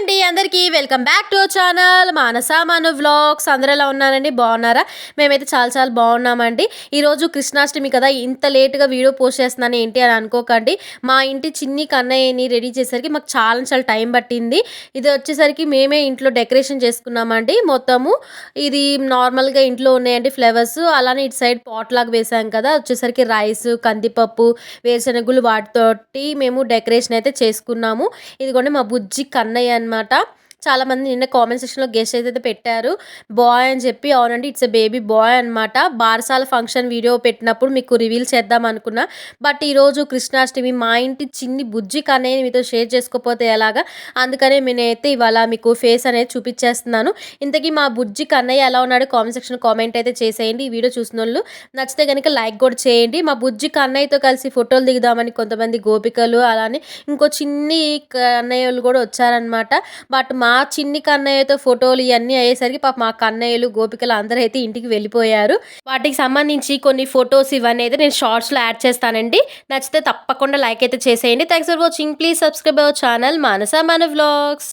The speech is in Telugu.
വേണ്ടി అందరికీ welcome back to channel. Manasa Manu vlogs. అందరూ ఎలా ఉన్నారండి? బాగున్నారా? మేమైతే చాలా చాలా బాగున్నామండి. ఈరోజు కృష్ణాష్టమి కదా. ఇంత లేట్గా వీడియో పోస్ట్ చేస్తున్నాను ఏంటి అని అనుకోకండి. మా ఇంటి చిన్ని కన్నయ్యని రెడీ చేసరికి మాకు చాలా చాలా టైం పట్టింది. ఇది వచ్చేసరికి మేమే ఇంట్లో డెకరేషన్ చేసుకున్నామండి. మొత్తము ఇది నార్మల్గా ఇంట్లో ఉన్నాయండి ఫ్లవర్స్. అలానే ఇటు సైడ్ పాట్ లాగా వేసాం కదా. వచ్చేసరికి రైస్ కందిపప్పు వేరుశనగులు వాటితోటి మేము డెకరేషన్ అయితే చేసుకున్నాము. ఇదిగోండి మా బుజ్జి కన్నయ్య అనమాట up. చాలామంది నిన్న కామెంట్ సెక్షన్లో గెస్ట్ అయితే పెట్టారు. బాయ్ అని చెప్పి అవునండి ఇట్స్ ఎ బేబీ బాయ్ అనమాట బారసాల ఫంక్షన్ వీడియో పెట్టినప్పుడు మీకు రివీల్ చేద్దాం అనుకున్నా. బట్ ఈరోజు కృష్ణాష్టమి మా ఇంటి చిన్ని బుజ్జి కనే మీతో షేర్ చేసుకోకపోతే ఎలాగా? అందుకనే నేనైతే ఇవాళ మీకు ఫేస్ అనేది చూపించేస్తున్నాను. ఇంతకీ మా బుజ్జి కన్నయ్య ఎలా ఉన్నాడు? కామెంట్ సెక్షన్ కామెంట్ అయితే చేసేయండి. ఈ వీడియో చూసిన వాళ్ళు నచ్చితే కనుక లైక్ కూడా చేయండి. మా బుజ్జి కన్నయ్యతో కలిసి ఫోటోలు దిగుదామని కొంతమంది గోపికలు అలానే ఇంకో చిన్ని కన్నయ్యలు కూడా వచ్చారనమాట బట్ మా మా చిన్ని కన్నయ్యతో ఫోటోలు ఇవన్నీ అయ్యేసరికి పాప మా కన్నయ్యలు గోపికలు అందరూ అయితే ఇంటికి వెళ్ళిపోయారు. వాటికి సంబంధించి కొన్ని ఫొటోస్ ఇవన్నీ అయితే నేను షార్ట్స్లో యాడ్ చేస్తానండి. నచ్చితే తప్పకుండా లైక్ అయితే చేసేయండి. Thanks for watching. Please subscribe our channel Manasa Manu vlogs